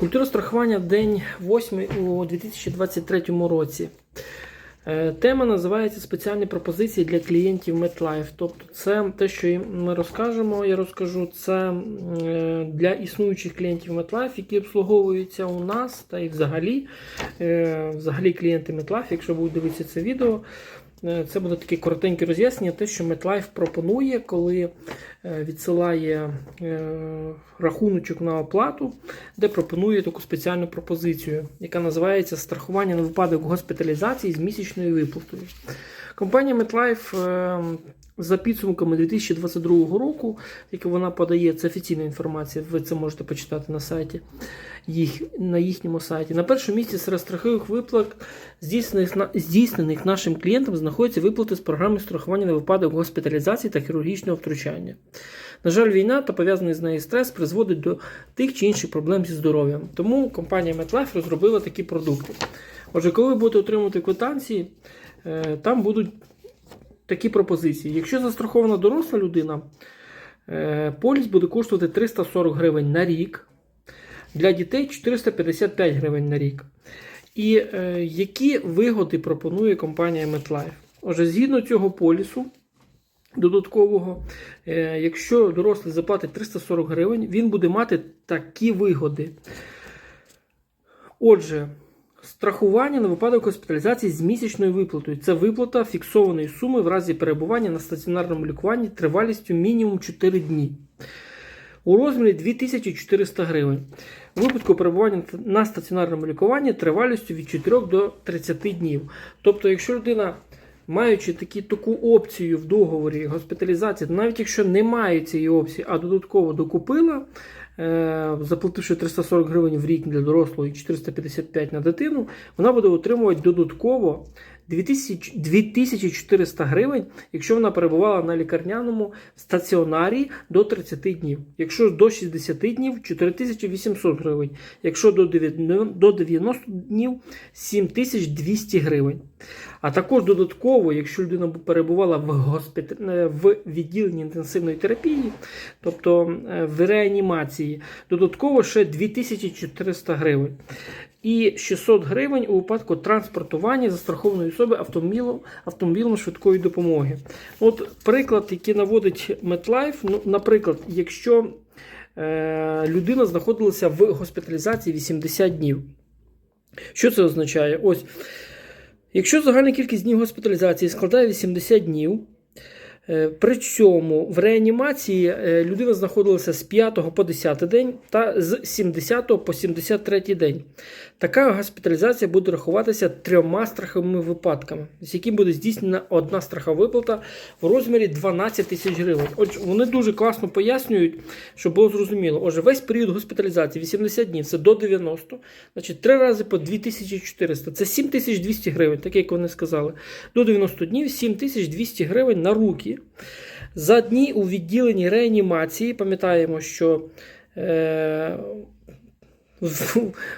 Культура страхування день 8 у 2023 році. Е, Тема називається спеціальні пропозиції для клієнтів MetLife. Тобто, це те, що ми розкажемо, я розкажу, це е, для існуючих клієнтів MetLife, які обслуговуються у нас та і взагалі, е, взагалі клієнти MetLife, якщо будуть дивитися це відео. Е, Це буде таке коротеньке роз'яснення, те, що MetLife пропонує, коли е, відсилає е, рахуночок на оплату, де пропонує таку спеціальну пропозицію, яка називається страхування на випадок госпіталізації з місячною виплатою. Компанія MetLife за підсумками 2022 року, яку вона подає, це офіційна інформація, ви це можете почитати на сайті їх, на їхньому сайті. На першому місці серед страхових виплат, здійснених, здійснених нашим клієнтам, знаходяться виплати з програми страхування на випадок госпіталізації та хірургічного втручання. На жаль, війна та пов'язаний з нею стрес призводить до тих чи інших проблем зі здоров'ям. Тому компанія MetLife розробила такі продукти. Отже, коли ви будете отримувати квитанції, е, там будуть такі пропозиції. Якщо застрахована доросла людина, е, поліс буде коштувати 340 гривень на рік, для дітей 455 гривень на рік. І е, які вигоди пропонує компанія MetLife? Отже, згідно цього полісу додаткового, е, якщо дорослий заплатить 340 гривень, він буде мати такі вигоди. Отже, страхування на випадок госпіталізації з місячною виплатою. Це виплата фіксованої суми в разі перебування на стаціонарному лікуванні тривалістю мінімум 4 дні. У розмірі 2400 гривень. Випадку перебування на стаціонарному лікуванні тривалістю від 4 до 30 днів. Тобто, якщо людина, маючи такі, таку опцію в договорі госпіталізації, навіть якщо немає цієї опції, а додатково докупила, заплативши 340 гривень в рік для дорослого і 455 на дитину, вона буде отримувати додатково 2000 2400 гривень, якщо вона перебувала на лікарняному стаціонарі до 30 днів. Якщо до 60 днів 4800 гривень. Якщо до 90 днів 7200 гривень. А також додатково, якщо людина перебувала в, госпіталі, в відділенні інтенсивної терапії, тобто е, в реанімації, додатково ще 2400 гривень. І 600 гривень у випадку транспортування застрахованої особи автомобілем, автомобілем швидкої допомоги. От приклад, який наводить MetLife, ну, наприклад, якщо е, людина знаходилася в госпіталізації 80 днів. Що це означає? Ось, якщо загальна кількість днів госпіталізації складає 80 днів, при цьому в реанімації е, людина знаходилася з 5 по 10 день та з 70 по 73 день. Така госпіталізація буде рахуватися трьома страховими випадками, з яким буде здійснена одна страхова виплата в розмірі 12 тисяч гривень. Отже, вони дуже класно пояснюють, щоб було зрозуміло. Отже, весь період госпіталізації 80 днів це до 90, значить 3 рази по 2400, це 7200 гривень, так як вони сказали. До 90 днів 7200 гривень на руки. За дні у відділенні реанімації, пам'ятаємо, що е, в,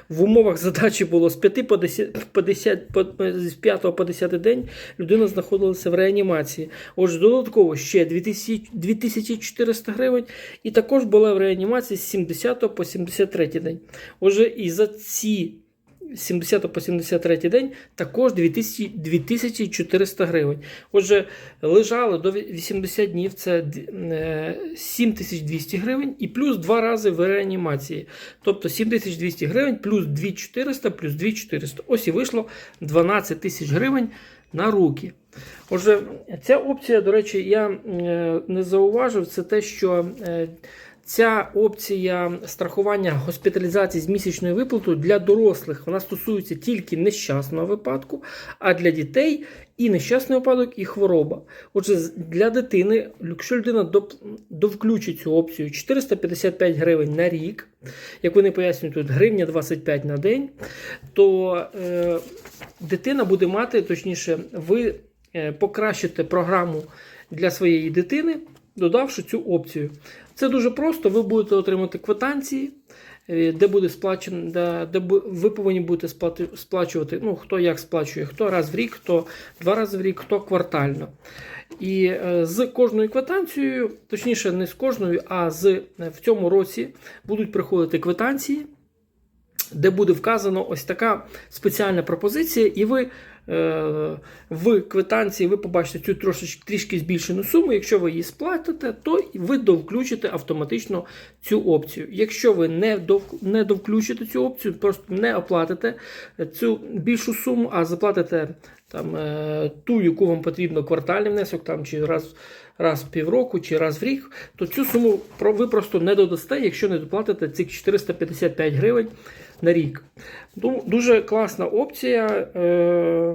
в умовах задачі було з 5 по 10, по 10 по, з 5 по 10 день людина знаходилася в реанімації. Отже, додатково ще 2000, 2400 гривень, і також була в реанімації з 70 по 73 день. Отже, і за ці 70 по 73 день також 2400 гривень. Отже, лежали до 80 днів це е, 7200 гривень і плюс два рази в реанімації. Тобто 7200 гривень плюс 2400 плюс 2400. Ось і вийшло 12 тисяч гривень на руки. Отже, ця опція, до речі, я е, не зауважив, це те, що е, Ця опція страхування госпіталізації з місячною виплатою для дорослих вона стосується тільки нещасного випадку, а для дітей і нещасний випадок, і хвороба. Отже, для дитини, якщо людина довключить цю опцію 455 гривень на рік, як вони пояснюють тут, гривня 25 на день, то е, дитина буде мати, точніше, ви е, покращите програму для своєї дитини, додавши цю опцію. Це дуже просто. Ви будете отримати квитанції, е, де буде сплачено, де, де ви повинні будете сплачувати. Ну, хто як сплачує, хто раз в рік, хто два рази в рік, хто квартально. І е, з кожною квитанцією, точніше, не з кожною, а з е, в цьому році будуть приходити квитанції. де буде вказано ось така спеціальна пропозиція, і ви в квитанції ви побачите цю трошечки трішки збільшену суму. Якщо ви її сплатите, то ви довключите автоматично цю опцію. Якщо ви не, дов, не довключите цю опцію, просто не оплатите цю більшу суму, а заплатите там, е, ту, яку вам потрібно квартальний внесок, там, чи раз, раз в півроку, чи раз в рік, то цю суму ви просто не додасте, якщо не доплатите цих 455 гривень на рік. Ду- Дуже класна опція. Е,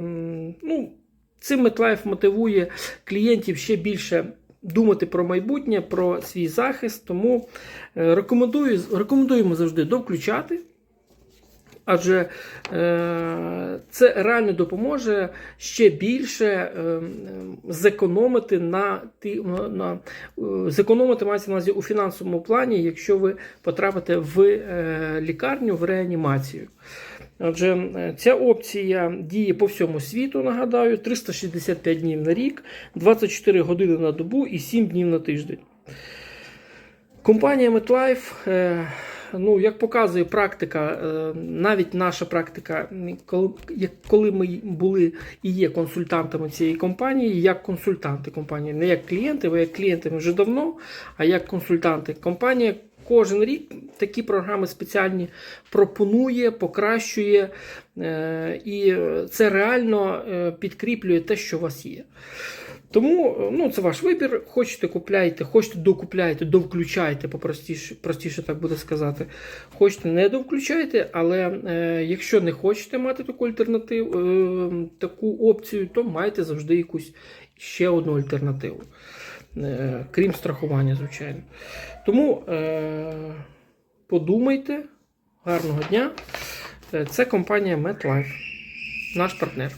ну, цим MetLife мотивує клієнтів ще більше думати про майбутнє, про свій захист. Тому е, рекомендую, рекомендуємо завжди довключати. Адже е, це реально допоможе ще більше е, зекономити на ті на, е, зекономити мається на у фінансовому плані, якщо ви потрапите в лікарню в реанімацію. Отже, ця опція діє по всьому світу, нагадаю, 365 днів на рік, 24 години на добу і 7 днів на тиждень. Компанія MetLife, ну, як показує практика, е, навіть наша практика, коли, ми були і є консультантами цієї компанії, як консультанти компанії, не як клієнти, ви як клієнти вже давно, а як консультанти. Компанія кожен рік такі програми спеціальні пропонує, покращує, е, і це реально е, підкріплює те, що у вас є. Тому ну, це ваш вибір. Хочете купляйте, хочете докупляйте, довключайте, попростіше, простіше так буде сказати. Хочете не довключайте, але е, якщо не хочете мати таку альтернативу, е, таку опцію, то майте завжди якусь ще одну альтернативу. Е, крім страхування, звичайно. Тому е, подумайте, гарного дня. Е, Це компанія MetLife, наш партнер.